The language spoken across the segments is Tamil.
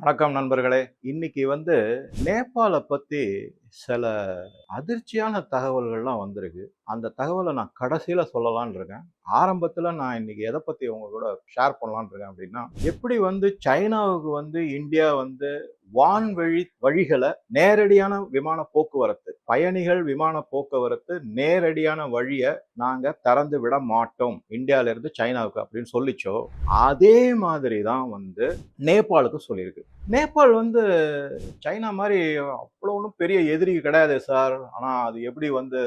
வணக்கம் நண்பர்களே. இன்னைக்கு வந்து நேபாளை பத்தி சில அதிர்ச்சியான தகவல்கள்லாம் வந்திருக்கு. அந்த தகவலை நான் கடைசியில் சொல்லலான் இருக்கேன். ஆரம்பத்தில் நான் இன்னைக்கு எதை பற்றி உங்க கூட ஷேர் பண்ணலான் இருக்கேன் அப்படின்னா எப்படி வந்து சைனாவுக்கு வந்து இந்தியா வந்து வான்வழி வழிகளை நேரடியான விமான போக்குவரத்து பயணிகள் விமான போக்குவரத்து நேரடியான வழியை நாங்கள் திறந்து விட மாட்டோம். இந்தியாவிலேருந்து சைனாவுக்கு அப்படின்னு சொல்லிச்சோ அதே மாதிரி தான் வந்து நேபாளுக்கு சொல்லியிருக்கு. நேபாள் வந்து சைனா மாதிரி அவ்வளோ ஒன்றும் பெரிய எதிரி கிடையாது சார். ஆனால் அது எப்படி வந்து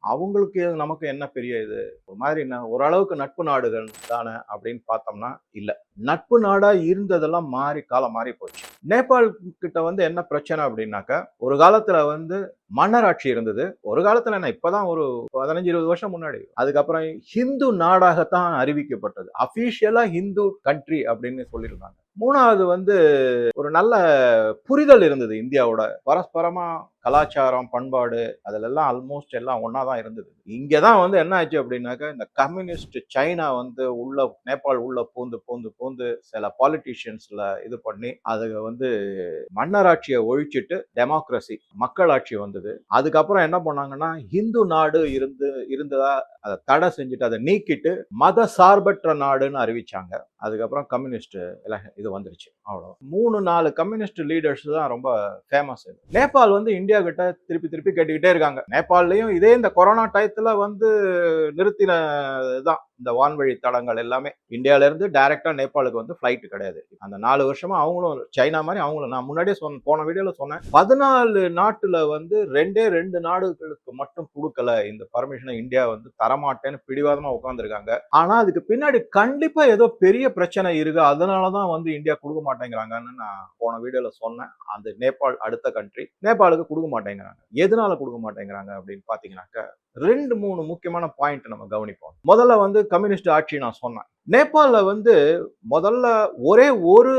அவங்களுக்கு நமக்கு என்ன பெரிய இது? ஒரு மாதிரி என்ன ஓரளவுக்கு நட்பு நாடுகள் தானே அப்படின்னு பார்த்தோம்னா இல்லை. நட்பு நாடாக இருந்ததெல்லாம் மாறி காலம் மாறி போச்சு. நேபாள் கிட்ட வந்து என்ன பிரச்சனை அப்படின்னாக்கா ஒரு காலத்தில் வந்து மன்னராட்சி இருந்தது. ஒரு காலத்தில் என்ன இப்பதான் ஒரு பதினஞ்சு இருபது வருஷம் முன்னாடி. அதுக்கப்புறம் ஹிந்து நாடாகத்தான் அறிவிக்கப்பட்டது. அஃபீஷியலாக ஹிந்து கண்ட்ரி அப்படின்னு சொல்லியிருந்தாங்க மூணாவது வந்து ஒரு நல்ல புரிதல் இருந்தது இந்தியாவோட. பரஸ்பரமா கலாச்சாரம் பண்பாடு அதிலெல்லாம் ஆல்மோஸ்ட் எல்லாம் ஒன்றா தான் இருந்தது. இங்கே தான் வந்து என்ன ஆச்சு அப்படின்னாக்கா இந்த கம்யூனிஸ்ட் சைனா வந்து உள்ள நேபாள் உள்ள பூந்து பூந்து பூந்து சில பாலிட்டிஷியன்ஸில் இது பண்ணி அதை வந்து மன்னராட்சியை ஒழிச்சிட்டு டெமோக்ரஸி மக்களாட்சி வந்தது. அதுக்கப்புறம் என்ன பண்ணாங்கன்னா இந்து நாடு இருந்து இருந்ததா அதை தடை செஞ்சுட்டு அதை நீக்கிட்டு மத சார்பற்ற நாடுன்னு அறிவிச்சாங்க. அதுக்கப்புறம் கம்யூனிஸ்ட் இது வந்துருச்சு. அவ்வளோ மூணு நாலு கம்யூனிஸ்ட் லீடர்ஸ் தான் ரொம்ப ஃபேமஸ் நேபாள் வந்து இந்தியா கிட்ட திருப்பி திருப்பி கேட்டுக்கிட்டே இருக்காங்க. நேபாள்லயும் இதே இந்த கொரோனா டயத்தில் வந்து நிறுத்தின தான் இந்த வான்வழி தடங்கள் எல்லாமே இந்தியாவிலேருந்து டைரெக்டாக நேபாளுக்கு வந்து ஃப்ளைட்டு கிடையாது. அந்த நாலு வருஷமா அவங்களும் சைனா மாதிரி அவங்களும் நான் முன்னாடியே சொன்ன போன வீடியோல சொன்னேன். பதினாலு நாட்டில் வந்து ரெண்டே ரெண்டு நாடுகளுக்கு மட்டும் கொடுக்கல இந்த பர்மிஷனை இந்தியா வந்து தரமாட்டேன்னு பிடிவாதமாக உட்காந்துருக்காங்க ஆனால் அதுக்கு பின்னாடி கண்டிப்பாக ஏதோ பெரிய பிரச்சனை இருக்கு. அதனாலதான் வந்து இந்தியா கொடுக்க மாட்டேங்கிறாங்கன்னு நான் போன வீடியோவில் சொன்னேன். அந்த நேபாள் அடுத்த கண்ட்ரி நேபாளுக்கு கொடுக்க மாட்டேங்கிறாங்க. எதனால கொடுக்க மாட்டேங்கிறாங்க அப்படின்னு பார்த்தீங்கன்னாக்க ரெண்டு மூணு முக்கியமான பாயிண்ட் நம்ம கவனிப்போம். முதல்ல வந்து கம்யூனிஸ்ட் ஆட்சி நான் சொன்னேன். நேபாளில் வந்து முதல்ல ஒரே ஒரு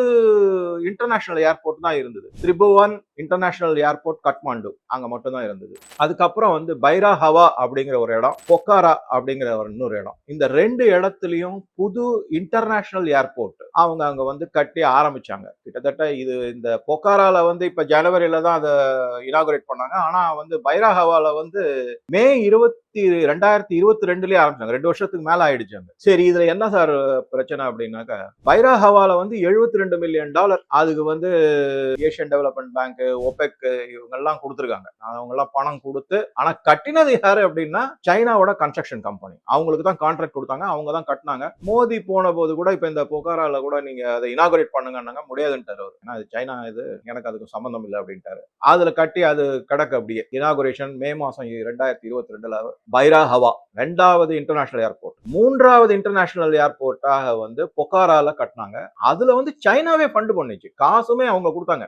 இன்டர்நேஷனல் ஏர்போர்ட் தான் இருந்தது. திரிபுவன் இன்டர்நேஷனல் ஏர்போர்ட் கட்மாண்டு அங்கே மட்டும்தான் இருந்தது. அதுக்கப்புறம் வந்து பைரா ஹவா அப்படிங்கிற ஒரு இடம் பொக்காரா அப்படிங்கிற ஒரு இன்னொரு இடம். இந்த ரெண்டு இடத்துலையும் புது இன்டர்நேஷனல் ஏர்போர்ட் அவங்க அங்கே வந்து கட்டி ஆரம்பிச்சாங்க. கிட்டத்தட்ட இது இந்த பொக்காரால வந்து இப்போ ஜனவரியில தான் அதை இனாகுரேட் பண்ணாங்க. ஆனால் வந்து பைரா ஹவால வந்து மே இருபத்தி ரெண்டாயிரத்தி இருபத்தி ரெண்டுலேயே ஆரம்பிச்சாங்க. ரெண்டு வருஷத்துக்கு மேலே ஆயிடுச்சாங்க சரி இதில் என்ன சார் பிரச்சனை அப்படின்னாக்கா பைரா ஹவால வந்து எழுபத்தி ரெண்டு மில்லியன் டாலர் அதுக்கு வந்து ஏஷியன் டெவலப்மெண்ட் பேங்க் ஒபெக் இவங்கெல்லாம் கொடுத்துருக்காங்க. அவங்கெல்லாம் பணம் கொடுத்து ஆனா கட்டினது யாரு அப்படின்னா சைனாவோட கன்ஸ்ட்ரக்ஷன் கம்பெனி அவங்களுக்கு தான் கான்ட்ராக்ட் கொடுத்தாங்க அவங்க தான் கட்டினாங்க. மோதி போன போது கூட இப்ப இந்த பொக்காரால கூட நீங்க அதை இனாகுரேட் பண்ணுங்கன்னாங்க முடியாதுன்ட்டாரு அவர். ஏன்னா அது சைனா இது எனக்கு அதுக்கு சம்பந்தம் இல்லை அப்படின்ட்டாரு. அதுல கட்டி அது கிடக்கு அப்படியே. இனாகுரேஷன் மே மாசம் ரெண்டாயிரத்தி இருபத்தி ரெண்டுல பைரா ஹவா ரெண்டாவது இன்டர்நேஷனல் ஏர்போர்ட் மூன்றாவது இன்டர்நேஷனல் ஏர்போர்ட்டாக வந்து பொக்காரால கட்டினாங்க. அதுல வந்து சைனாவே ஃபண்டு பண்ணுச்சு. காசுமே அவங்க கொடுத்தாங்க.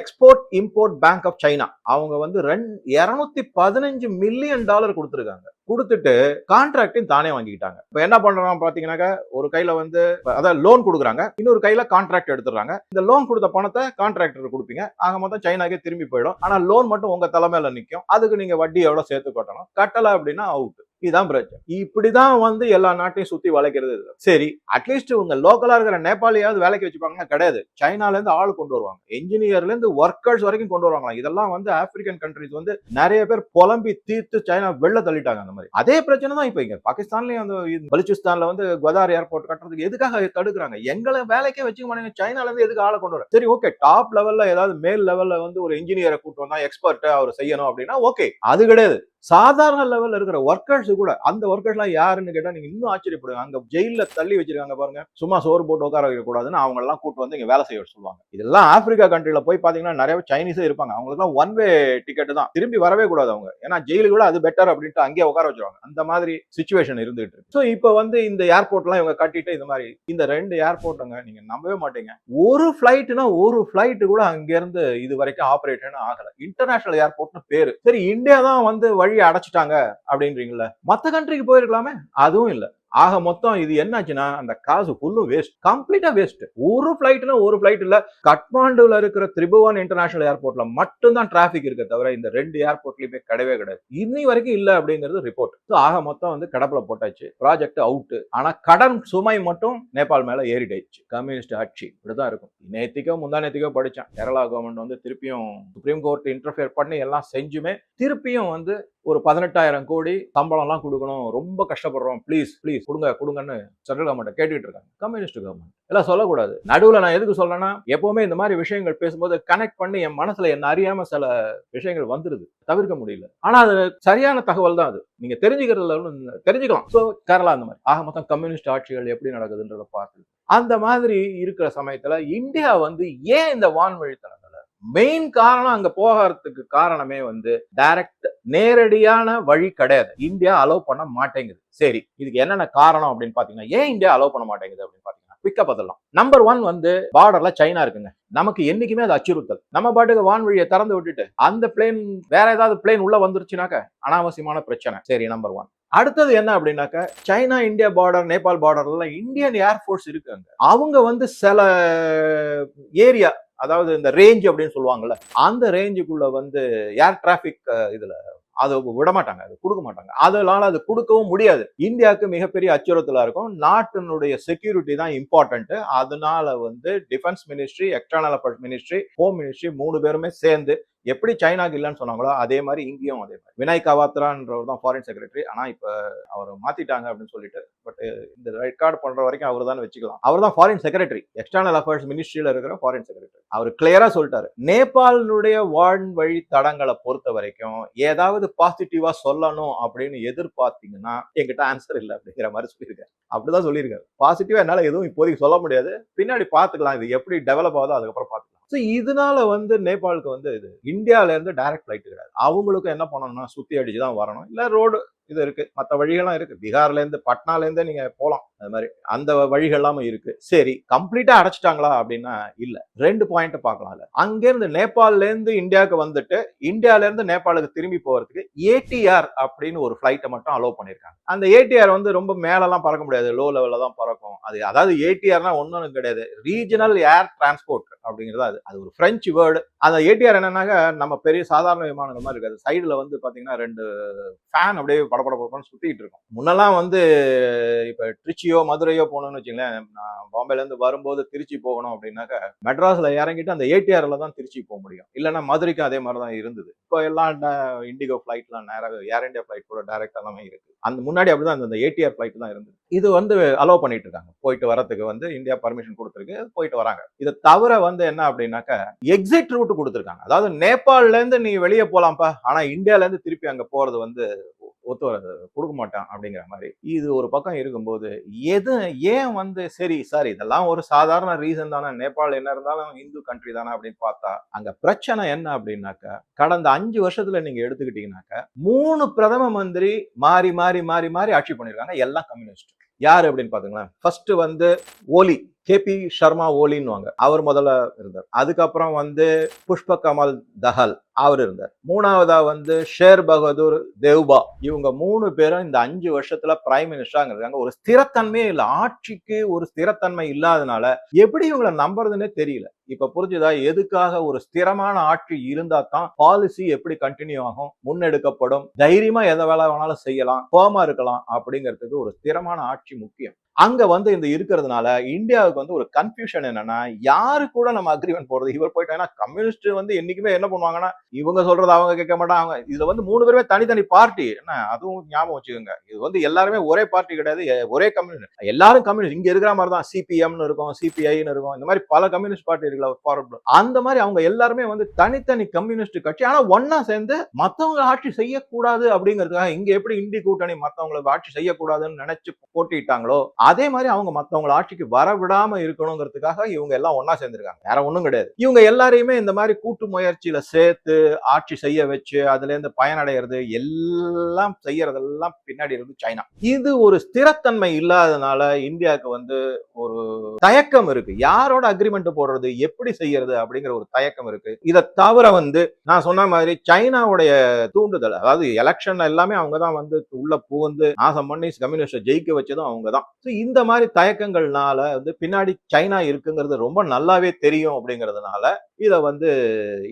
Export import bank of China அவங்க வந்து ரெண்டு இருநூத்தி பதினஞ்சு மில்லியன் டாலர் கொடுத்துருக்காங்க. கொடுத்துட்டு கான்ட்ராக்டையும் தானே வாங்கிக்கிட்டாங்க. இப்போ என்ன பண்றோம் பாத்தீங்கன்னாக்க ஒரு கையில வந்து அதாவது லோன் கொடுக்குறாங்க. இன்னொரு கையில கான்ட்ராக்ட் எடுத்துறாங்க இந்த லோன் கொடுத்த பணத்தை கான்ட்ராக்டர் கொடுப்பீங்க. ஆக மொத்தம் சைனாக்கே திரும்பி போயிடும். ஆனா லோன் மட்டும் உங்க தலைமையில நிற்கும் அதுக்கு நீங்க வட்டி எவ்வளவு சேர்த்து கட்டணும். கட்டல அப்படின்னா அவுட் இதுதான் பிரச்சனை. இப்படிதான் வந்து எல்லா நாட்டையும் சுத்தி வளைக்கிறது. சரி அட்லீஸ்ட் உங்க லோக்கலா இருக்கிற நேபாளியாவது வேலைக்கு வச்சுப்பாங்கன்னா கிடையாது. சைனால இருந்து ஆள் கொண்டு வருவாங்க. என்ஜினியர்ல இருந்து ஒர்க்கர்ஸ் வரைக்கும் கொண்டு வருவாங்களாம். இதெல்லாம் வந்து ஆப்பிரிக்கன் கண்ட்ரிஸ் வந்து நிறைய பேர் புலம்பி தீர்த்து சைனா வெளில தள்ளிட்டாங்க அந்த மாதிரி. அதே பிரச்சனை தான் இப்போ இங்க. பாகிஸ்தான்லயும் அந்த பலுச்சிஸ்தான்ல வந்து கோதார் ஏர்போர்ட் கட்டுறதுக்கு எதுக்காக தடுக்கிறாங்க? எங்களை வேலைக்கே வச்சுக்க மாட்டாங்க. சைனால இருந்து எதுக்கு ஆளை கொண்டு வர? சரி ஓகே டாப் லெவல்ல ஏதாவது மேல் லெவல்ல வந்து ஒரு இன்ஜினியரை கூட்டு வந்தா எக்ஸ்பர்ட் அவர் செய்யணும் அப்படின்னா ஓகே அது கிடையாது. சாதாரண லெவல்ல இருக்கிற ஒர்க்கர்ஸ் கூட அந்த ஒர்க்கர்ஸ்லாம் யாருன்னு கேட்டா நீங்க இன்னும் ஆச்சரியப்படுங்க அங்க ஜெயில தள்ளி வச்சிருக்காங்க பாருங்க. சும்மா சோறு போட்டு உட்கார வைக்க கூடாதுன்னு அவங்க எல்லாம் கூட்டு வந்து இங்க வேலை செய்ய சொல்லுவாங்க. இதெல்லாம் ஆப்பிரிக்கா கண்ட்ரில போய் பாத்தீங்கன்னா நிறைய சைனீஸே இருப்பாங்க. அவங்களுக்கு ஒன் வே டிக்கெட் தான். திரும்பி வரவே கூடாது அவங்க. ஏன்னா ஜெயிலுக்கு கூட அது பெட்டர் அப்படின்ட்டு அங்கேயே உட்கார வச்சிருவாங்க. அந்த மாதிரி சுச்சுவேஷன் இருந்துட்டு இருக்கு. ஸோ இப்போ வந்து இந்த ஏர்போர்ட்லாம் இவங்க கட்டிட்டு இந்த மாதிரி இந்த ரெண்டு ஏர்போர்ட்டுங்க நீங்க நம்பவே மாட்டீங்க. ஒரு ஃபிளைட்னா ஒரு ஃப்ளைட்டு கூட அங்க இருந்து இது வரைக்கும் ஆபரேஷன் ஆகல. இன்டர்நேஷனல் ஏர்போர்ட்னு பேரு. சரி இந்தியா தான் வந்து வழி அடைச்சிட்டாங்க அப்படின்றீங்களா மத்த கண்ட்ரிக்கு போயிருக்கலாமே? அதுவும் இல்ல. ஆக மொத்தம் இது என்னாச்சுன்னா அந்த காசு ஃபுல்லும் வேஸ்ட் கம்ப்ளீட்டா வேஸ்ட் ஒரு ஃபிளைட்னா ஒரு ஃபிளைட் இல்ல. கட்மாண்டுல இருக்கிற திரிபுவன் இன்டர்நேஷனல் ஏர்போர்ட்ல மட்டும்தான் டிராபிக் இருக்க தவிர இந்த ரெண்டு ஏர்போர்ட்லயுமே கிடையவே கிடையாது. இன்னி வரைக்கும் இல்ல அப்படிங்கிறது ரிப்போர்ட் ஆக மொத்தம் வந்து கடப்புல போட்டாச்சு. ப்ராஜெக்ட் அவுட் ஆனா கடன் சுமை மட்டும் நேபாள் மேல ஏறிடுச்சு. கம்யூனிஸ்ட் ஆட்சி இப்படிதான் இருக்கும். நேத்திக்கோ முந்தா நேத்திக்கோ படிச்சேன். கேரளா கவர்மெண்ட் வந்து திருப்பியும் சுப்ரீம் கோர்ட் இன்டர்ஃபியர் பண்ணி எல்லாம் செஞ்சுமே திருப்பியும் வந்து ஒரு பதினெட்டாயிரம் கோடி சம்பளம்லாம் கொடுக்கணும். ரொம்ப கஷ்டப்படுறோம். ப்ளீஸ் ப்ளீஸ் கொடுங்க கொடுங்கன்னு சென்ட்ரல் கவர்மெண்ட் கேட்டுட்டு இருக்காங்க. கம்யூனிஸ்ட் கவர்மெண்ட் எல்லாம் சொல்லக்கூடாது. நடுவில் நான் எதுக்கு சொல்றேன்னா எப்பவுமே இந்த மாதிரி விஷயங்கள் பேசும்போது கனெக்ட் பண்ணி என் மனசுல என்ன அறியாம சில விஷயங்கள் வந்துருது. தவிர்க்க முடியல. ஆனா அது சரியான தகவல் தான் அது. நீங்க தெரிஞ்சுக்கிறதுல தெரிஞ்சுக்கலாம். ஸோ கேரளா அந்த மாதிரி. ஆக மொத்தம் கம்யூனிஸ்ட் ஆட்சிகள் எப்படி நடக்குதுன்றத பார்த்து. அந்த மாதிரி இருக்கிற சமயத்துல இந்தியா வந்து ஏன் இந்த வான்வழி தடங்களை மெயின் காரணம் அங்க போகிறதுக்கு காரணமே வந்து டைரக்ட் நேரடியான வழி கிடையாது. இந்தியா அலோவ் பண்ண மாட்டேங்குது. சரி இதுக்கு என்னென்ன காரணம் அப்படின்னு பாத்தீங்கன்னா ஏன் இந்தியா அலோவ் பண்ண மாட்டேங்குது அப்படின்னு பாத்தீங்கன்னா பிக்கப் பதிலாம் நம்பர் ஒன் வந்து பார்டர்ல சைனா இருக்குங்க. நமக்கு என்னைக்குமே அது அச்சுறுத்தல். நம்ம பாட்டுக்கு வான்வழியை திறந்து விட்டுட்டு அந்த பிளேன் வேற ஏதாவது பிளேன் உள்ள வந்துருச்சுனாக்க அனாவசியமான பிரச்சனை. சரி நம்பர் ஒன் அடுத்தது என்ன அப்படின்னாக்க சைனா இந்தியா பார்டர் நேபாள் பார்டர்லாம் இந்தியன் ஏர்ஃபோர்ஸ் இருக்காங்க. அவங்க வந்து சில ஏரியா அதாவது இந்த ரேஞ்ச் அப்படின்னு சொல்லுவாங்கல்ல அந்த ரேஞ்சுக்குள்ள வந்து ஏர் டிராபிக் இதுல அதை விட மாட்டாங்க அது கொடுக்க மாட்டாங்க. அதனால அது கொடுக்கவும் முடியாது. இந்தியாவுக்கு மிகப்பெரிய அச்சுறுத்தலாக இருக்கும். நாட்டினுடைய செக்யூரிட்டி தான் இம்பார்ட்டன்ட்டு அதனால வந்து defence ministry external affairs ministry home ministry மூணு பேருமே சேர்ந்து எப்படி சைனாக்கு இல்லைன்னு சொன்னாங்களோ அதே மாதிரி இங்கேயும் அதே மாதிரி. வினாய் காவாத்ரான்றவர் தான் ஃபாரின் செக்ரட்டரி ஆனால் இப்போ அவர் மாத்திட்டாங்க அப்படின்னு சொல்லிட்டு பட் இந்த ரெக்கார்ட் பண்ணுற வரைக்கும் அவர் தான் வச்சுக்கலாம். அவர் தான் ஃபாரின் செக்ரட்டரி எக்ஸ்டர்னல் அஃபேர்ஸ் மினிஸ்ட்ரியில் இருக்கிற ஃபாரின் செக்ரட்டரி அவர் கிளியராக சொல்லிட்டாரு. நேபாளினுடைய வான்வழி தடங்களை பொறுத்த வரைக்கும் ஏதாவது பாசிட்டிவா சொல்லணும் அப்படின்னு எதிர்பார்த்தீங்கன்னா என்கிட்ட ஆன்சர் இல்லை அப்படிங்கிற மாதிரி சொல்லியிருக்காரு. அப்படிதான் சொல்லியிருக்காரு. பாசிட்டிவாக என்னால் எதுவும் இப்போதைக்கு சொல்ல முடியாது. பின்னாடி பார்த்துக்கலாம். இது எப்படி டெவலப் ஆகுதோ அதுக்கப்புறம் பார்த்துக்கலாம். ஸோ இதனால வந்து நேபாளுக்கு வந்து இது இந்தியால இருந்து டைரக்ட் ஃப்ளைட் கிடையாது. அவங்களுக்கும் என்ன பண்ணணும்னா சுத்தி அடிச்சு தான் வரணும். இல்லை ரோடு இது இருக்கு. மற்ற வழிகள்லாம் இருக்கு. பீகார்லேருந்து பட்னாலேருந்தே நீங்கள் நீங்க போகலாம் அது மாதிரி. அந்த வழிகள்லாம் இருக்கு. சரி கம்ப்ளீட்டா அடைச்சிட்டாங்களா அப்படின்னா இல்ல. ரெண்டு பாயிண்ட் பார்க்கலாம் அதுல. அங்க நேபாள்ல இருந்து இந்தியாவுக்கு வந்துட்டு இந்தியால இருந்து நேபாளுக்கு திரும்பி போறதுக்கு ஏடிஆர் அப்படின்னு ஒரு ஃபிளைட்டை மட்டும் அலோவ் பண்ணிருக்காங்க. அந்த ஏடிஆர் வந்து ரொம்ப மேலெல்லாம் பறக்க முடியாது. லோ லெவல்ல தான் பறக்கும். அது அதாவது ஏடிஆர்னா ஒன்றும் கிடையாது. ரீஜனல் ஏர் டிரான்ஸ்போர்ட் அப்படிங்கிறது அது. அது ஒரு பிரெஞ்சு வேர்டு அந்த ஏடிஆர் என்னன்னாக்க நம்ம பெரிய சாதாரண விமானங்கள் மாதிரி இருக்காது. சைடுல வந்து பாத்தீங்கன்னா ரெண்டு ஃபேன் அப்படியே படப்பட படப்படன்னு சுத்திட்டு இருக்கும் முன்னெல்லாம் வந்து இப்போ திருச்சியோ மதுரையோ போகணும்னு வச்சுங்களேன் நான் பாம்பேலேருந்து வரும்போது திருச்சி போகணும் அப்படின்னாக்க மெட்ராஸில் இறங்கிட்டு அந்த ஏடிஆர்ல தான் திருச்சி போக முடியும். இல்லைன்னா மதுரைக்கும் அதே மாதிரி தான் இருந்தது. இப்போ எல்லாம் இண்டிகோ ஃப்ளைட்லாம் நேராக ஏர் இந்தியா ஃப்ளைட் கூட டைரக்ட் எல்லாமே இருக்கு. அந்த முன்னாடி அப்படிதான் அந்த ஏடிஆர் ஃப்ளைட் தான் இருந்தது. இது வந்து அலோவ் பண்ணிட்டு இருக்காங்க போயிட்டு வரத்துக்கு வந்து இந்தியா பர்மிஷன் கொடுத்துருக்கு போயிட்டு வராங்க. இதை தவிர வந்து என்ன அப்படின்னாக்க எக்ஸிட் ரூட் கொடுத்துருக்காங்க. அதாவது நேபாள்ல இருந்து நீ வெளியே போலாம்ப்பா. ஆனா இந்தியால இருந்து திருப்பி அங்க போறது வந்து ஒத்து வர கொடுக்க மாட்டான் அப்படிங்கிற மாதிரி. இது ஒரு பக்கம் இருக்கும்போது எது ஏன் வந்து சரி சார் இதெல்லாம் ஒரு சாதாரண ரீசன் தானே. நேபாள் என்ன இருந்தாலும் இந்து கண்ட்ரி தானே அப்படின்னு பார்த்தா அங்க பிரச்சனை என்ன அப்படின்னாக்க கடந்த அஞ்சு வருஷத்துல நீங்க எடுத்துக்கிட்டீங்கன்னாக்க மூணு பிரதம மந்திரி மாறி மாறி மாறி மாறி ஆட்சி பண்ணிருக்காங்க எல்லாம் கம்யூனிஸ்ட் யாரு அப்படின்னு பாத்துங்களேன். ஃபர்ஸ்ட் வந்து ஓலி கேபி சர்மா ஓலின்னுவாங்க. அவர் முதல்ல இருந்தார். அதுக்கப்புறம் வந்து புஷ்ப கமல் தஹல் அவர் இருந்தார். மூணாவதா வந்து ஷேர் பகதூர் தேவ்பா இவங்க மூணு பேரும் இந்த அஞ்சு வருஷத்துல பிரைம் மினிஸ்டராங்க இருக்காங்க ஒரு ஸ்திரத்தன்மையே இல்லை. ஆட்சிக்கு ஒரு ஸ்திரத்தன்மை இல்லாதனால எப்படி இவங்களை நம்புறதுன்னே தெரியல. இப்ப புரிஞ்சுதா? எதுக்காக ஒரு ஸ்திரமான ஆட்சி இருந்தா தான் பாலிசி எப்படி கண்டினியூ ஆகும் முன்னெடுக்கப்படும் தைரியமா எதை வேலை வேணாலும் செய்யலாம் போமா இருக்கலாம் அப்படிங்கிறதுக்கு ஒரு ஸ்திரமான ஆட்சி முக்கியம். அங்க வந்து இந்த இருக்கிறதுனால இந்தியாவுக்கு வந்து ஒரு கன்ஃபியூஷன் என்னன்னா யாரு கூட நம்ம அக்ரிமெண்ட் போடுறது இவர் போயிட்டாங்கன்னா கம்யூனிஸ்ட் வந்து என்னைக்குமே என்ன பண்ணுவாங்கன்னா இவங்க சொல்றது அவங்க கேட்க மாட்டாங்க. இதுல வந்து மூணு பேருமே தனித்தனி பார்ட்டி என்ன? அதுவும் ஞாபகம் வச்சுக்கோங்க. இது வந்து எல்லாருமே ஒரே பார்ட்டி கிடையாது. ஒரே கம்யூனிஸ்ட் எல்லாரும் கம்யூனிஸ்ட் இங்க இருக்கிற மாதிரி தான் சிபிஎம்னு இருக்கும் சிபிஐன்னு இருக்கும். இந்த மாதிரி பல கம்யூனிஸ்ட் பார்ட்டி இருக்குல்ல ஃபார்வர்ட் அந்த மாதிரி அவங்க எல்லாருமே வந்து தனித்தனி கம்யூனிஸ்ட் கட்சி. ஆனா ஒன்னா சேர்ந்து மத்தவங்க ஆட்சி செய்யக்கூடாது அப்படிங்கிறதுக்காக இங்க எப்படி இந்தி கூட்டணி மத்தவங்களுக்கு ஆட்சி செய்யக்கூடாதுன்னு நினைச்சு போட்டிட்டாங்களோ அதே மாதிரி அவங்க மத்தவங்கள ஆட்சிக்கு வர விடாம இருக்கணுங்கிறதுக்காக இவங்க எல்லாம் ஒன்னா சேர்ந்திருக்காங்க. வேற ஒண்ணும் கிடையாது. இவங்க எல்லாரையுமே இந்த மாதிரி கூட்டு முயற்சியில சேர்த்து ஆட்சி செய்ய வச்சு அதுல இருந்து பயனடைகிறது எல்லாம் செய்யறதெல்லாம் பின்னாடி இருந்து சைனா. இது ஒரு ஸ்திரத்தன்மை இல்லாதனால இந்தியாவுக்கு வந்து ஒரு தயக்கம் இருக்கு. யாரோட அக்ரிமெண்ட் போடுறது எப்படி செய்யறது அப்படிங்கிற ஒரு தயக்கம் இருக்கு. இதை தவிர வந்து நான் சொன்ன மாதிரி சைனாவுடைய தூண்டுதல் அதாவது எலெக்ஷன் எல்லாமே அவங்க தான் வந்து உள்ள புகுந்து நாசம் பண்ணி கம்யூனிஸ்ட ஜெயிக்க வச்சதும் அவங்க தான். இந்த மாதிரி தயக்கங்கள்னால வந்து பின்னாடி சைனா இருக்குங்கிறது ரொம்ப நல்லாவே தெரியும் அப்படிங்கிறதுனால இதை வந்து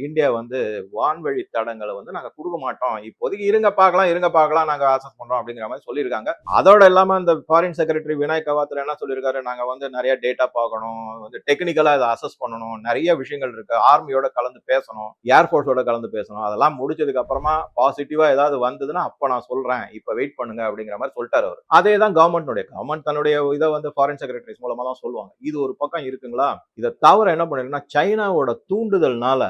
இந்தியா வந்து வான்வழி தடங்களை வந்து நாங்கள் கொடுக்க மாட்டோம். இப்போதைக்கு இருங்க பார்க்கலாம் இருங்க பார்க்கலாம் நாங்கள் ஆசஸ் பண்ணுறோம் அப்படிங்கிற மாதிரி சொல்லியிருக்காங்க. அதோட இல்லாமல் இந்த ஃபாரின் செக்ரட்டரி வினாய் கவாத்துல என்ன சொல்லியிருக்காரு? நாங்கள் வந்து நிறைய டேட்டா பார்க்கணும் வந்து டெக்னிக்கலாக இதை அசஸ் பண்ணணும் நிறைய விஷயங்கள் இருக்கு. ஆர்மியோட கலந்து பேசணும் ஏர்ஃபோர்ஸோட கலந்து பேசணும். அதெல்லாம் முடிச்சதுக்கு அப்புறமா பாசிட்டிவா ஏதாவது வந்ததுன்னா அப்போ நான் சொல்றேன். இப்போ வெயிட் பண்ணுங்க அப்படிங்கிற மாதிரி சொல்லிட்டாரு அவர். அதே தான் கவர்மெண்ட்னுடைய கவர்மெண்ட் தன்னுடைய இதை வந்து ஃபாரின் செக்ரட்டரிஸ் மூலமா தான் சொல்லுவாங்க. இது ஒரு பக்கம் இருக்குங்களா? இதை தவிர என்ன பண்ணிருக்குன்னா சைனாவோட தூண்டுதல்னால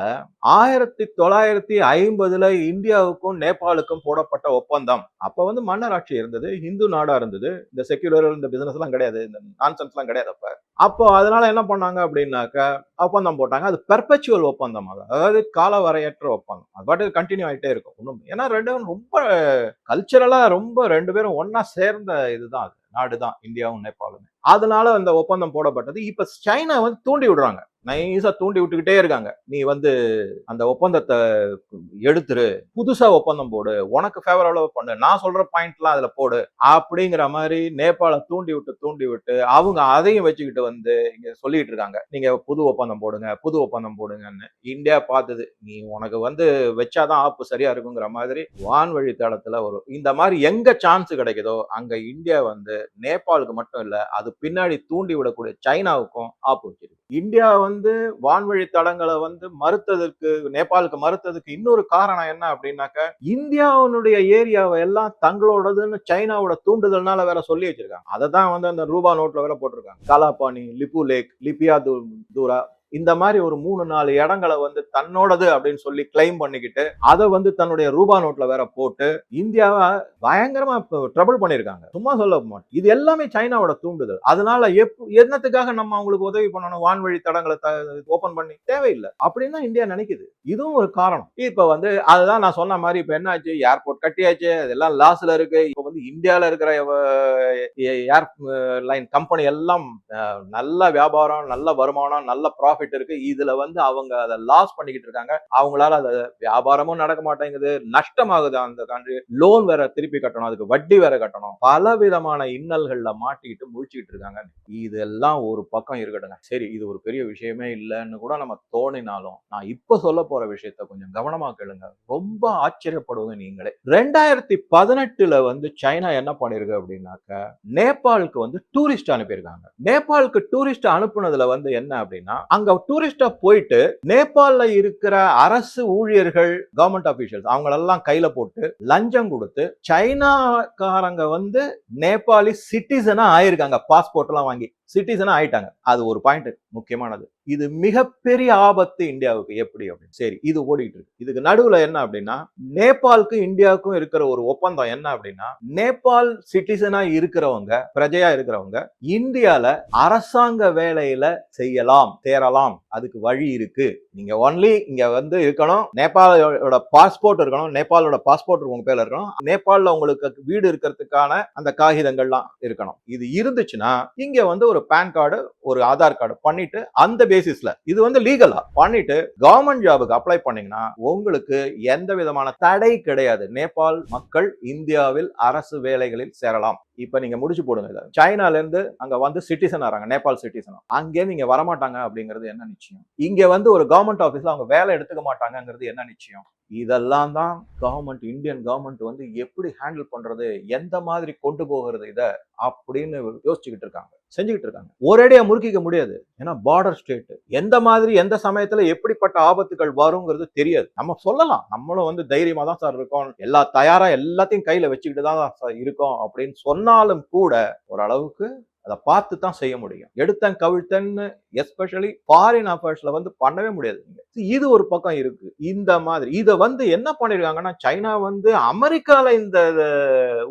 ஆயிரத்தி தொள்ளாயிரத்தி ஐம்பதுல இந்தியாவுக்கும் நேபாளுக்கும் போடப்பட்ட ஒப்பந்தம். அப்போ வந்து மன்னராட்சி இருந்தது இந்து நாடா இருந்தது இந்த செக்யூலர் இந்த பிசினஸ் எல்லாம் கிடையாது இந்த நான்சென்ஸ்லாம் கிடையாது அப்ப. அப்போ அதனால என்ன பண்ணாங்க அப்படின்னாக்க ஒப்பந்தம் போட்டாங்க. அது பெர்பச்சுவல் ஒப்பந்தம் அது. அதாவது காலவரையற்ற ஒப்பந்தம். அது பாட்டு கண்டினியூ ஆயிட்டே இருக்கும். ஒண்ணும் ஏன்னா ரெண்டு பேரும் ரொம்ப கல்ச்சரலாக ரொம்ப ரெண்டு பேரும் ஒன்றா சேர்ந்த இதுதான் அது. நாடு தான் இந்தியாவும் நேபாளும். அதனால அந்த ஒப்பந்தம் போடப்பட்டது. இப்ப சைனா வந்து தூண்டி விடுறாங்க. நைஸா தூண்டி விட்டுக்கிட்டே இருக்காங்க. நீ வந்து அந்த ஒப்பந்தத்தை எடுத்துரு. புதுசா ஒப்பந்தம் போடு. உனக்கு ஃபேவரபிளா பண்ணு. நான் சொல்ற பாயிண்ட்லாம் அதுல போடு. அப்படிங்கிற மாதிரி நேபாள தூண்டி விட்டு தூண்டி விட்டு அவங்க அதையும் வச்சுக்கிட்டு வந்து இங்க சொல்லிட்டு இருக்காங்க. நீங்க புது ஒப்பந்தம் போடுங்க புது ஒப்பந்தம் போடுங்கன்னு இந்தியா பார்த்தது நீ உனக்கு வந்து வச்சாதான் ஆப்பு சரியா இருக்குங்கிற மாதிரி வான்வழி தளத்துல வரும் இந்த மாதிரி எங்க சான்ஸ் கிடைக்குதோ அங்க இந்தியா வந்து நேபாளுக்கு மட்டும் இல்ல அது பின்னாடி தூண்டி விடக்கூடிய சைனாவுக்கும் ஆப்பு வச்சிருக்கு. இந்தியா வந்து வான்வழி தடங்களை வந்து மறுத்ததற்கு நேபாளுக்கு மறுத்ததுக்கு இன்னொரு காரணம் என்ன அப்படின்னாக்க இந்தியாவுடைய ஏரியாவை எல்லாம் தங்களோடதுன்னு சைனாவோட தூண்டுதல்னால வேற சொல்லி வச்சிருக்காங்க. அதை தான் வந்து அந்த ரூபா நோட்ல வேற போட்டிருக்காங்க. காலாபானி லிபு லேக் லிபியா தூரா இந்த மாதிரி ஒரு மூணு நாலு இடங்களை வந்து தன்னோடது அப்படின்னு சொல்லி கிளைம் பண்ணிக்கிட்டு அதை வந்து தன்னுடைய ரூபா நோட்ல வேற போட்டு இந்தியாவை பயங்கரமா ட்ரபிள் பண்ணியிருக்காங்க. சும்மா சொல்ல மாட்டோம். இது எல்லாமே சைனாவோட தூண்டுதல். அதனால எப் என்னத்துக்காக நம்ம அவங்களுக்கு உதவி பண்ணணும்? வான்வழி தடங்களை ஓபன் பண்ணி தேவையில்லை. அப்படின்னு தான் இந்தியா நினைக்குது. இதுவும் ஒரு காரணம். இப்ப வந்து அதுதான் நான் சொன்ன மாதிரி இப்ப என்னாச்சு? ஏர்போர்ட் கட்டியாச்சு. அதெல்லாம் லாஸ்ல இருக்கு. இப்ப வந்து இந்தியால இருக்கிற ஏர் லைன் கம்பெனி எல்லாம் நல்ல வியாபாரம் நல்ல வருமானம் நல்ல ப்ராஃபிட் இருக்கு. இதுல வந்து அவங்க அதை லாஸ் பண்ணிக்கிட்டு இருக்காங்க. அவங்களால அதை வியாபாரமும் நடக்க மாட்டேங்குது. நஷ்டமாகுது அந்த கண்ட்ரி லோன் வேற திருப்பி கட்டணும். அதுக்கு வட்டி வேற கட்டணும். பல விதமான இன்னல்கள்ல மாட்டிக்கிட்டு முழிச்சுக்கிட்டு இருக்காங்க. இதெல்லாம் ஒரு பக்கம் இருக்கட்டுங்க. சரி இது ஒரு பெரிய விஷயமே இல்லைன்னு கூட நம்ம தோணினாலும் நான் இப்ப சொல்ல போற விஷயத்த கொஞ்சம் கவனமா கேளுங்க. ரொம்ப ஆச்சரியப்படுவது நீங்களே. ரெண்டாயிரத்தி பதினெட்டுல வந்து சைனா என்ன பண்ணிருக்கு அப்படின்னாக்க நேபாளுக்கு வந்து டூரிஸ்ட் அனுப்பியிருக்காங்க. நேபாளுக்கு டூரிஸ்ட் அனுப்புனதுல வந்து என்ன அப்படின்னா அங்க டூரிஸ்டா போயிட்டு நேபாளில் இருக்கிற அரசு ஊழியர்கள் கவர்மெண்ட் அபிஷியல்ஸ் அவங்களெல்லாம் கையில போட்டு லஞ்சம் கொடுத்து சைனாக்காரங்க வந்து நேபாளி சிட்டிசனா ஆயிருக்காங்க. பாஸ்போர்ட் எல்லாம் வாங்கி சிட்டிசனா ஆயிட்டாங்க. அது ஒரு பாயிண்ட் முக்கியமானது. இது மிகப்பெரிய ஆபத்து இந்தியாவுக்கு எப்படி அப்படின்னு? சரி இது ஓடிட்டு இருக்கு. இதுக்கு நடுவுல என்ன அப்படின்னா நேபாளுக்கும் இந்தியாவுக்கும் இருக்கிற ஒரு ஒப்பந்தம் என்ன அப்படின்னா நேபாள் சிட்டிசனா இருக்கிறவங்க பிரஜையா இருக்கிறவங்க இந்தியால அரசாங்க வேலையில செய்யலாம் சேரலாம் அதுக்கு வழி இருக்கு. நீங்க ஒன்லி இங்க வந்து இருக்கணும் நேபாளோட பாஸ்போர்ட் இருக்கணும் நேபாளோட பாஸ்போர்ட் உங்க பேர்ல இருக்கணும் நேபாளில் உங்களுக்கு வீடு இருக்கிறதுக்கான அந்த காகிதங்கள்லாம் இருக்கணும். இது இருந்துச்சுன்னா இங்க வந்து ஒரு பேன் கார்டு ஒரு ஆதார் கார்டு பண்ணிட்டு அந்த பேசிஸ்ல இது வந்து லீகலா பண்ணிட்டு கவர்மெண்ட் ஜாபுக்கு அப்ளை பண்ணீங்கன்னா உங்களுக்கு எந்த விதமான தடை கிடையாது. நேபாள் மக்கள் இந்தியாவில் அரசு வேலைகளில் சேரலாம். இப்ப நீங்க முடிச்சு போடுங்க இதை. சைனால இருந்து அங்க வந்து சிட்டிசன் ஆறாங்க. நேபாள் சிட்டிசன் அங்கே நீங்க வரமாட்டாங்க அப்படிங்கிறது என்ன நிச்சயம்? இங்க வந்து ஒரு கவர்மெண்ட் ஆபீஸ்ல அவங்க வேலை எடுத்துக்க மாட்டாங்கிறது என்ன நிச்சயம்? இதெல்லாம் தான் கவர்மெண்ட் இந்தியன் கவர்மெண்ட் வந்து எப்படி ஹேண்டில் பண்றது எந்த மாதிரி கொண்டு போகிறது இதை அப்படின்னு யோசிச்சுக்கிட்டு இருக்காங்க. செஞ்சுக்கிட்டு இருக்காங்க ஒரேடியாக முறுக்கிக்க முடியாது. ஏன்னா பார்டர் ஸ்டேட்டு எந்த மாதிரி எந்த சமயத்தில் எப்படிப்பட்ட ஆபத்துகள் வருங்கிறது தெரியாது. நம்ம சொல்லலாம். நம்மளும் வந்து தைரியமாக தான் சார் இருக்கோம். எல்லா தயாராக எல்லாத்தையும் கையில் வச்சுக்கிட்டு தான் சார் இருக்கோம் அப்படின்னு சொன்னாலும் கூட ஓரளவுக்கு அதை பார்த்து தான் செய்ய முடியும். எடுத்தன் கவிழ்த்தன்னு எஸ்பெஷலி ஃபாரின் அஃபேர்ஸ்ல வந்து பண்ணவே முடியாது. இது ஒரு பக்கம் இருக்கு. இந்த மாதிரி இதை வந்து என்ன பண்ணிருக்காங்கன்னா சைனா வந்து அமெரிக்கால இந்த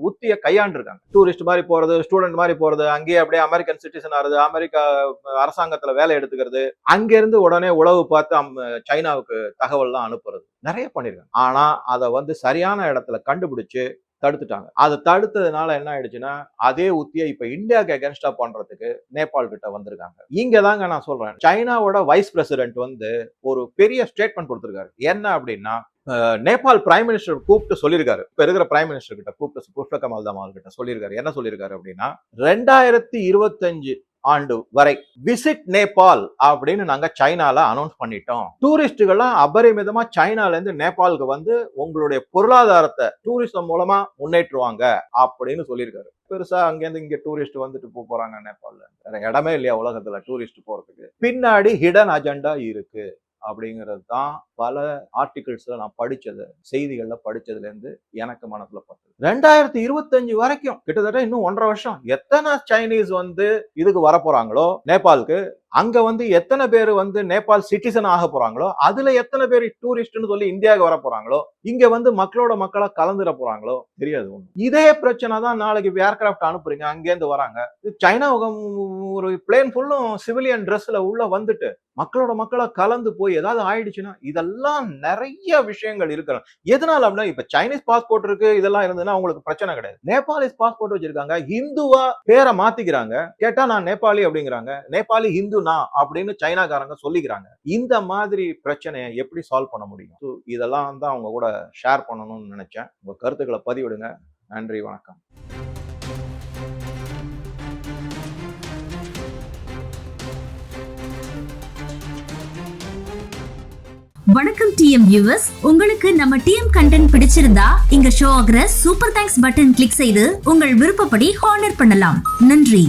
உத்தியை கையாண்டிருக்காங்க. டூரிஸ்ட் மாதிரி போறது ஸ்டூடெண்ட் மாதிரி போறது அங்கேயே அப்படியே அமெரிக்கன் சிட்டிசன் ஆறுது அமெரிக்கா அரசாங்கத்துல வேலை எடுத்துக்கிறது அங்கேருந்து உடனே உளவு பார்த்து அம்- சைனாவுக்கு தகவல்லாம் அனுப்புறது. நிறைய பண்ணிருக்காங்க. ஆனா அதை வந்து சரியான இடத்துல கண்டுபிடிச்சு தடுத்துட்டாங்க. அதை தடுத்ததுனால என்ன ஆயிடுச்சுன்னா அதே உத்தியை இப்ப இந்தியாவுக்கு அகேன்ஸ்டா பண்றதுக்கு நேபாள் கிட்ட வந்திருக்காங்க. இங்க தாங்க நான் சொல்றேன். சைனாவோட வைஸ் பிரசிடென்ட் வந்து ஒரு பெரிய ஸ்டேட்மெண்ட் கொடுத்திருக்காரு. என்ன அப்படின்னா நேபாள் பிரைம் மினிஸ்டர் கூப்பிட்டு சொல்லியிருக்காரு. இப்ப இருக்கிற பிரைம் மினிஸ்டர் கிட்ட கூப்பிட்டு புஷ்பகமல் தமால் கிட்ட சொல்லியிருக்காரு. என்ன சொல்லியிருக்காரு அப்படின்னா ரெண்டாயிரத்தி இருபத்தஞ்சு ஆண்டு வரை. விசிட் நேபாள் அப்படின்னு நாங்க சைனால அனௌன்ஸ் பண்ணிட்டோம். டூரிஸ்டுகள்லாம் அபரிமிதமா சைனால இருந்து நேபாளுக்கு வந்து உங்களுடைய பொருளாதாரத்தை டூரிசம் மூலமா முன்னேற்றுவாங்க அப்படின்னு சொல்லியிருக்காரு. பெருசா அங்கேருந்து இங்க டூரிஸ்ட் வந்துட்டு போக போறாங்க நேபாள்ல. வேற இடமே இல்லையா உலகத்துல டூரிஸ்ட் போறதுக்கு. பின்னாடி ஹிடன் அஜெண்டா இருக்கு. அப்படிங்கிறது தான் பல ஆர்டிகிள்ஸில் நான் படித்தது செய்திகளில் படித்ததுலேருந்து எனக்கு மனசில் பட்டது. ரெண்டாயிரத்தி இருபத்தஞ்சு வரைக்கும் கிட்டத்தட்ட இன்னும் ஒன்றரை வருஷம். எத்தனை சைனீஸ் வந்து இதுக்கு வரப்போகிறாங்களோ நேபாளுக்கு அங்க வந்து எத்தனை பேர் வந்து நேபாள் சிட்டிசன் ஆக போறாங்களோ அதுல எத்தனை பேர் டூரிஸ்ட்னு சொல்லி இந்தியாவுக்கு வர போறாங்களோ இங்க வந்து மக்களோட மக்களா கலந்துட போறாங்களோ தெரியாது ஒண்ணு. இதே பிரச்சனை தான் நாளைக்கு ஏர்கிராஃப்ட் அனுப்புறீங்க அங்கேருந்து வராங்க. இது சைனா ஒரு பிளேன் ஃபுல்லும் சிவிலியன் ட்ரெஸ்ல உள்ள வந்துட்டு மக்களோட மக்களா கலந்து போய் ஏதாவது ஆயிடுச்சுன்னா இதெல்லாம் நிறைய விஷயங்கள் இருக்கலாம் எதனால அப்படின்னா இப்ப சைனீஸ் பாஸ்போர்ட் இருக்கு இதெல்லாம் இருந்ததுன்னா அவங்களுக்கு பிரச்சனை கிடையாது. நேபாளிஸ் பாஸ்போர்ட் வச்சிருக்காங்க ஹிந்துவா பேரை மாத்திக்கிறாங்க கேட்டா நான் நேபாளி அப்படிங்கிறாங்க நேபாளி ஹிந்து நான் அப்படின்னு சைனாக்காரங்க சொல்லிக்கிறாங்க. இந்த மாதிரி பிரச்சனையை எப்படி சால்வ் பண்ண முடியும்? இதெல்லாம் தான் அவங்க கூட ஷேர் பண்ணணும்னு நினைச்சேன். உங்க கருத்துக்களை பதிவிடுங்க. நன்றி வணக்கம். வணக்கம் டிஎம் வியூவர்ஸ் உங்களுக்கு நம்ம டிஎம் கண்டென்ட் பிடிச்சிருந்தா இங்க ஷோ ஆகிற சூப்பர் தேங்க்ஸ் பட்டன் கிளிக் செய்து உங்கள் விருப்பப்படி ஹானர் பண்ணலாம். நன்றி.